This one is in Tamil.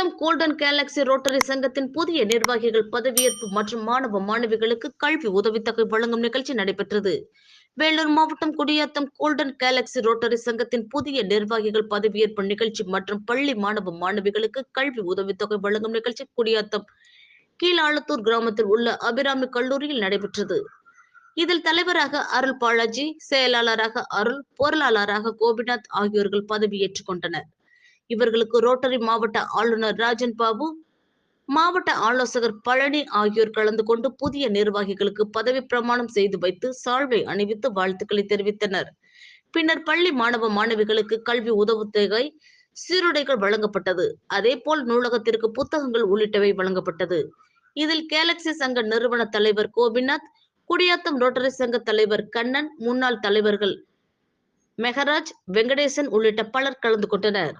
குடியாத்தம் கோல்டன் கேலக்சி ரோட்டரி சங்கத்தின் புதிய நிர்வாகிகள் பதவியேற்பு மற்றும் மாணவ மாணவிகளுக்கு கல்வி உதவித்தொகை வழங்கும் நிகழ்ச்சி நடைபெற்றது. வேலூர் மாவட்டம் குடியாத்தம் கோல்டன் கேலக்சி ரோட்டரி சங்கத்தின் புதிய நிர்வாகிகள் பதவியேற்பு நிகழ்ச்சி மற்றும் பள்ளி மாணவ மாணவிகளுக்கு கல்வி உதவித்தொகை வழங்கும் நிகழ்ச்சி குடியாத்தம் கீழாளத்தூர் கிராமத்தில் உள்ள அபிராமி கல்லூரியில் நடைபெற்றது. இதில் தலைவராக அருள் பாலாஜி செயலாளராக அருள் பொருளாளராக கோபிநாத் ஆகியோர்கள் பதவியேற்றுக் கொண்டனர். இவர்களுக்கு ரோட்டரி மாவட்ட ஆளுநர் ராஜன் பாபு மாவட்ட ஆலோசகர் பழனி ஆகியோர் கலந்து கொண்டு புதிய நிர்வாகிகளுக்கு பதவி பிரமாணம் செய்து வைத்து சால்வை அணிவித்து வாழ்த்துக்களை தெரிவித்தனர். பின்னர் பள்ளி மாணவ மாணவிகளுக்கு கல்வி உதவுத்தொகை சீருடைகள் வழங்கப்பட்டது. அதேபோல் நூலகத்திற்கு புத்தகங்கள் உள்ளிட்டவை வழங்கப்பட்டது. இதில் கேலக்சி சங்க நிறுவன தலைவர் கோபிநாத் குடியாத்தம் ரோட்டரி சங்க தலைவர் கண்ணன் முன்னாள் தலைவர்கள் மெகராஜ் வெங்கடேசன் உள்ளிட்ட பலர் கலந்து கொண்டனர்.